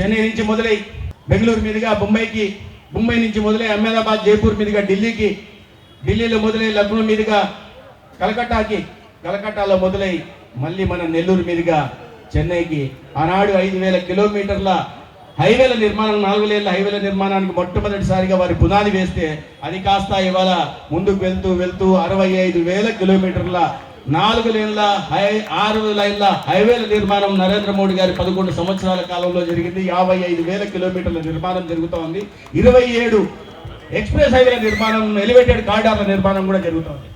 చెన్నై నుంచి మొదలై బెంగళూరు మీదుగా బొంబాయికి బొంబాయి నుంచి మొదలై అహ్మదాబాద్ జైపూర్ మీదుగా ఢిల్లీకి ఢిల్లీలో మొదలై లక్నో మీదుగా కలకట్టాకి కలకట్టాలో మొదలై మళ్ళీ మన నెల్లూరు మీదుగా చెన్నైకి. ఆనాడు ఐదు వేల కిలోమీటర్ల హైవేల నిర్మాణం నాలుగు వేల హైవేల నిర్మాణానికి మొట్టమొదటిసారిగా వారి పునాది వేస్తే అది కాస్త ఇవాళ ముందుకు వెళ్తూ వెళ్తూ అరవై ఐదు వేల కిలోమీటర్ల నాలుగు లేన్ల హై ఆరు లైన్ల హైవేల నిర్మాణం నరేంద్ర మోడీ గారి పదకొండు సంవత్సరాల కాలంలో జరిగింది. యాభై ఐదు వేల కిలోమీటర్ల నిర్మాణం జరుగుతూ ఉంది ఇరవై ఏడు ఎక్స్ప్రెస్ హైవేల నిర్మాణం ఎలివేటెడ్ కారిడార్ల నిర్మాణం కూడా జరుగుతోంది.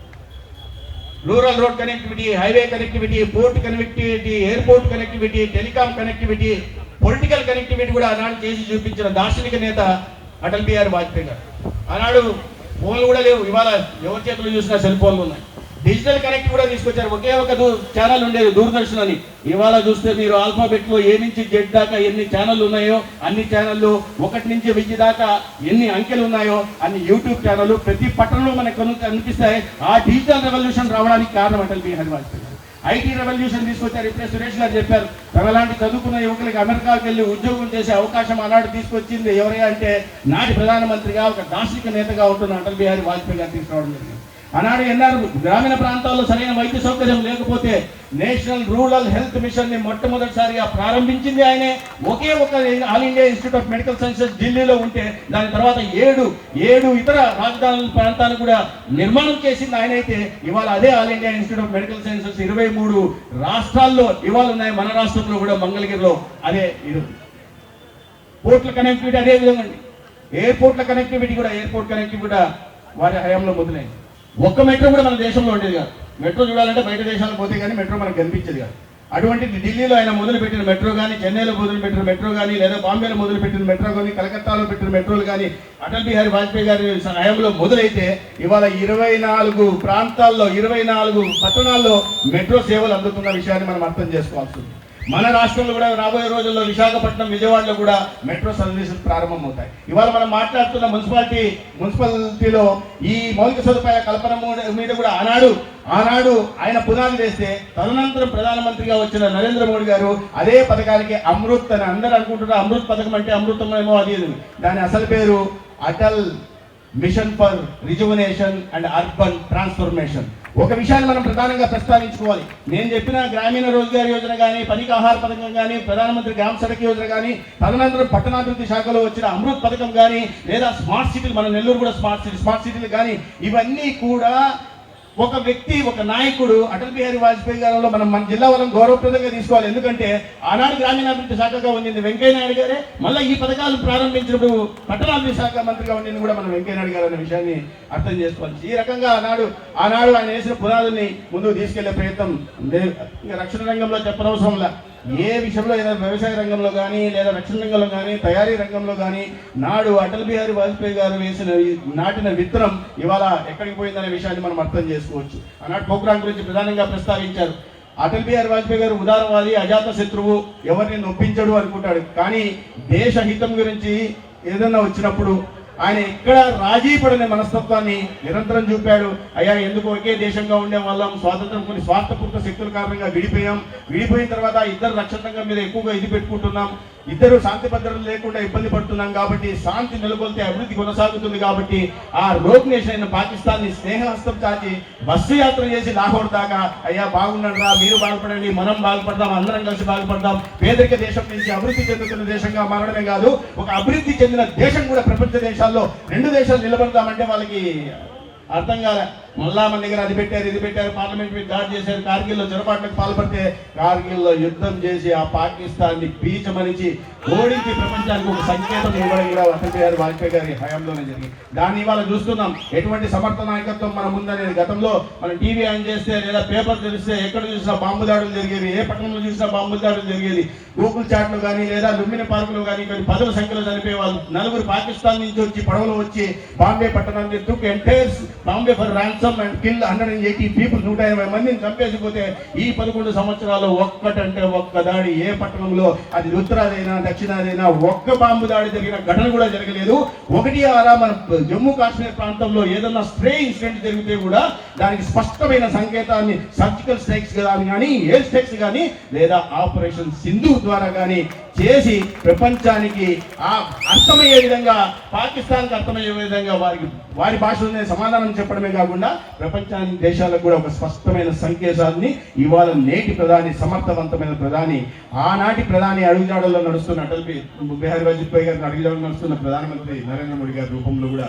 Rural road connectivity highway connectivity port connectivity airport connectivity telecom connectivity political connectivity కూడా ఆనాడు చేసి చూపించిన దార్శనిక నేత అటల్ బిహారీ వాజ్పేయి గారు. ఆనాడు ఫోన్లు కూడా లేవు. ఇవాళ ఎవరి చేతులు చూసినా సెల్ ఫోన్లు ఉన్నాయి. డిజిటల్ కనెక్ట్ కూడా తీసుకొచ్చారు. ఒకే ఒక ఛానల్ ఉండేది దూరదర్శన్ అని ఇవాళ చూస్తే మీరు ఆల్ఫాబెట్లో ఏ నుంచి జెడ్ దాకా ఎన్ని ఛానళ్ళు ఉన్నాయో అన్ని ఛానళ్ళు ఒకటి నుంచి వెయ్యి దాకా ఎన్ని అంకెలు ఉన్నాయో అన్ని యూట్యూబ్ ఛానల్ ప్రతి పట్టణంలో మనకు అనిపిస్తాయి కనిపిస్తాయి. ఆ డిజిటల్ రెవల్యూషన్ రావడానికి కారణం అటల్ బిహారీ వాజ్పేయి ఐటీ రెవల్యూషన్ తీసుకొచ్చారు. ఇప్పుడే సురేష్ గారు చెప్పారు. తనలాంటి చదువుకున్న యువకులకి అమెరికాకి వెళ్ళి ఉద్యోగం చేసే అవకాశం ఆనాడు తీసుకొచ్చింది ఎవరే అంటే నాటి ప్రధానమంత్రిగా ఒక దార్శనిక నేతగా ఉంటున్న అటల్ బిహారీ వాజ్పేయి గారు తీసుకురావడం జరిగింది. ఆనాడు ఎన్ఆర్ గ్రామీణ ప్రాంతాల్లో సరైన వైద్య సౌకర్యం లేకపోతే నేషనల్ రూరల్ హెల్త్ మిషన్ని మొట్టమొదటిసారిగా ప్రారంభించింది ఆయనే. ఒకే ఒక All India Institute of Medical Sciences ఢిల్లీలో ఉంటే దాని తర్వాత ఏడు ఏడు ఇతర రాజధానుల ప్రాంతాలు కూడా నిర్మాణం చేసింది ఆయన అయితే ఇవాళ అదే All India Institute of Medical Sciences ఇరవై మూడు రాష్ట్రాల్లో ఇవాళ ఉన్నాయి. మన రాష్ట్రంలో కూడా మంగళగిరిలో అదే ఇది పోర్ట్ల కనెక్టివిటీ అదే విధంగా ఎయిర్పోర్ట్ల కనెక్టివిటీ కూడా ఎయిర్పోర్ట్ కనెక్టివిటీ కూడా వారి హయాంలో మొదలైంది. ఒక్క మెట్రో కూడా మన దేశంలో ఉండేది కాదు. మెట్రో చూడాలంటే బయట దేశాలకు పోతే కానీ మెట్రో మనకు కనిపించేది కాదు. అటువంటిది ఢిల్లీలో ఆయన మొదలుపెట్టిన మెట్రో కానీ చెన్నైలో మొదలుపెట్టిన మెట్రో కానీ లేదా బాంబేలో మొదలుపెట్టిన మెట్రో కానీ కలకత్తాలో పెట్టిన మెట్రోలు కానీ అటల్ బిహారీ వాజ్పేయి గారి హయాంలో మొదలైతే ఇవాళ ఇరవై నాలుగు ప్రాంతాల్లో ఇరవై నాలుగు పట్టణాల్లో మెట్రో సేవలు అందుతున్న విషయాన్ని మనం అర్థం చేసుకోవాల్సి ఉంది. మన రాష్ట్రంలో కూడా రాబోయే రోజుల్లో విశాఖపట్నం విజయవాడలో కూడా మెట్రో సర్వీసులు ప్రారంభమవుతాయి. ఇవాళ మనం మాట్లాడుతున్న మున్సిపాలిటీ మున్సిపాలిటీలో ఈ మౌలిక సదుపాయాల కల్పన మీద కూడా ఆనాడు ఆనాడు ఆయన పునాది వేస్తే తదనంతరం ప్రధానమంత్రిగా వచ్చిన నరేంద్ర మోడీ గారు అదే పథకానికి అమృత్ అని అందరూ అనుకుంటున్నారు. అమృత్ పథకం అంటే అమృతమేమో అది దాని అసలు పేరు Atal mission for rejuvenation and urban transformation. ఒక విషయాన్ని మనం ప్రధానంగా ప్రస్తావించుకోవాలి. నేను చెప్పిన గ్రామీణ రోజ్గార్ యోజన కానీ పనికి ఆహార పథకం కానీ ప్రధానమంత్రి గ్రామ సడక్ యోజన కానీ తదనంతరం పట్టణాభివృద్ధి శాఖలో వచ్చిన అమృత్ పథకం కానీ లేదా స్మార్ట్ సిటీలు మన నెల్లూరు కూడా స్మార్ట్ సిటీ స్మార్ట్ సిటీలు కానీ ఇవన్నీ కూడా ఒక వ్యక్తి ఒక నాయకుడు అటల్ బిహారీ వాజ్పేయి గారిలో మనం మన జిల్లా వాళ్ళం గౌరవప్రదంగా తీసుకోవాలి. ఎందుకంటే ఆనాడు గ్రామీణాభివృద్ధి శాఖగా ఉండింది వెంకయ్య నాయుడు గారే. మళ్ళీ ఈ పథకాలు ప్రారంభించినప్పుడు పట్టణాభివృద్ధి శాఖ మంత్రిగా ఉండింది కూడా మనం వెంకయ్య నాయుడు గారు అనే విషయాన్ని అర్థం చేసుకోవాలి ఈ రకంగా ఆనాడు ఆనాడు ఆయన వేసిన పునాదుల్ని ముందుకు తీసుకెళ్ళే ప్రయత్నం. రక్షణ రంగంలో చెప్పనవసరంలా ఏ విషయంలో ఏదైనా వ్యవసాయ రంగంలో కానీ లేదా రక్షణ రంగంలో కానీ తయారీ రంగంలో కానీ నాడు అటల్ బిహారీ వాజ్పేయి గారు వేసిన నాటిన విత్తనం ఇవాళ ఎక్కడికి పోయిందనే విషయాన్ని మనం అర్థం చేసుకోవచ్చు. ఆనాడు పోఖ్రాన్ గురించి ప్రధానంగా ప్రస్తావించారు. అటల్ బిహారీ వాజ్పేయి గారు ఉదారవాది అజాత శత్రువు ఎవరిని నొప్పించడు అనుకుంటాడు. కానీ దేశ హితం గురించి ఏదైనా వచ్చినప్పుడు ఆయన ఇక్కడ రాజీ పడని మనస్తత్వాన్ని నిరంతరం చూపాడు. అయ్యా ఎందుకు ఒకే దేశంగా ఉండే వాళ్ళం? స్వాతంత్రం కొన్ని స్వార్థపూర్త శక్తుల కారణంగా విడిపోయాం. విడిపోయిన తర్వాత ఇద్దరు నక్షత్రంగా మీద ఎక్కువగా ఇది పెట్టుకుంటున్నాం. ఇద్దరు శాంతి భద్రతలు లేకుండా ఇబ్బంది పడుతున్నాం కాబట్టి శాంతి నెలకొల్తే అభివృద్ధి కొనసాగుతుంది కాబట్టి ఆ రోగ్ నేషన్ అయిన పాకిస్తాన్ని స్నేహహస్తం చాచి బస్సు యాత్ర చేసి లాహోర్ దాకా అయ్యా బాగున్నారా? మీరు బాగుపడండి మనం బాగుపడదాం అందరం కలిసి బాగుపడదాం. పేదరిక దేశం నుంచి అభివృద్ధి చెందుతున్న దేశంగా మారడమే కాదు ఒక అభివృద్ధి చెందిన దేశం కూడా ప్రపంచ దేశాల్లో రెండు దేశాలు నిలబడదామంటే వాళ్ళకి అర్థం కాలే. మళ్ళా మన దగ్గర అది పెట్టారు ఇది పెట్టారు పార్లమెంట్ దాడి చేశారు కార్గిల్లో చొరబాట్లకు పాల్పడితే కార్గిల్లో యుద్ధం చేసి ఆ పాకిస్తాన్ని పీచమనిచి ఓడించి ప్రపంచానికి ఒక సంకేతం ఇవ్వడం కూడా అటల్ బిహారీ వాజ్పేయి గారి హయాంలోనే జరిగింది. దాన్ని ఇవాళ చూస్తున్నాం. ఎటువంటి సమర్థ నాయకత్వం మన ముందనేది? గతంలో మనం టీవీ ఆన్ చేస్తే లేదా పేపర్ తెలిస్తే ఎక్కడ చూసినా బాంబు దాడులు జరిగేవి? ఏ పట్టణంలో చూసినా బాంబు దాడులు జరిగేది గూగుల్ చాట్లు కానీ లేదా లుంబిని పార్కులు కానీ కొన్ని పదుల సంఖ్యలో చనిపోయే వాళ్ళు నలుగురు పాకిస్తాన్ నుంచి వచ్చి పడవలు వచ్చి బాంబే పట్టణాన్ని took entire Bombay for ransom ransom and kill hundred and eighty people నూట ఎనభై మందిని చంపేసిపోతే ఈ పదకొండు సంవత్సరాలు ఒక్కటంటే ఒక్క దాడి. ఏ పట్టణంలో అది ఉత్తరాదైనా దక్షిణాదైనా ఒక్క బాంబు దాడి జరిగిన ఘటన కూడా జరగలేదు. ఒకటి ఆరా మన జమ్మూ కాశ్మీర్ ప్రాంతంలో ఏదన్నా స్ప్రే ఇన్సిడెంట్ జరిగితే కూడా దానికి స్పష్టమైన సంకేతాన్ని సర్జికల్ స్ట్రైక్స్ కానీ ఎయిర్ స్ట్రైక్స్ కానీ లేదా ఆపరేషన్ సింధు ద్వారా కానీ చేసి ప్రపంచానికి ఆ అర్థమయ్యే విధంగా పాకిస్తాన్కి అర్థమయ్యే విధంగా వారికి వారి భాషలోనే సమాధానం చెప్పడమే కాకుండా ప్రపంచానికి దేశాలకు కూడా ఒక స్పష్టమైన సంకేతాన్ని ఇవాళ నేటి ప్రధాని సమర్థవంతమైన ప్రధాని ఆనాటి ప్రధాని అడుగుజాడల్లో నడుస్తున్న అటల్ బిహారీ వాజ్పేయి గారిని అడుగుజాడలో నడుస్తున్న ప్రధానమంత్రి నరేంద్ర మోడీ గారి రూపంలో కూడా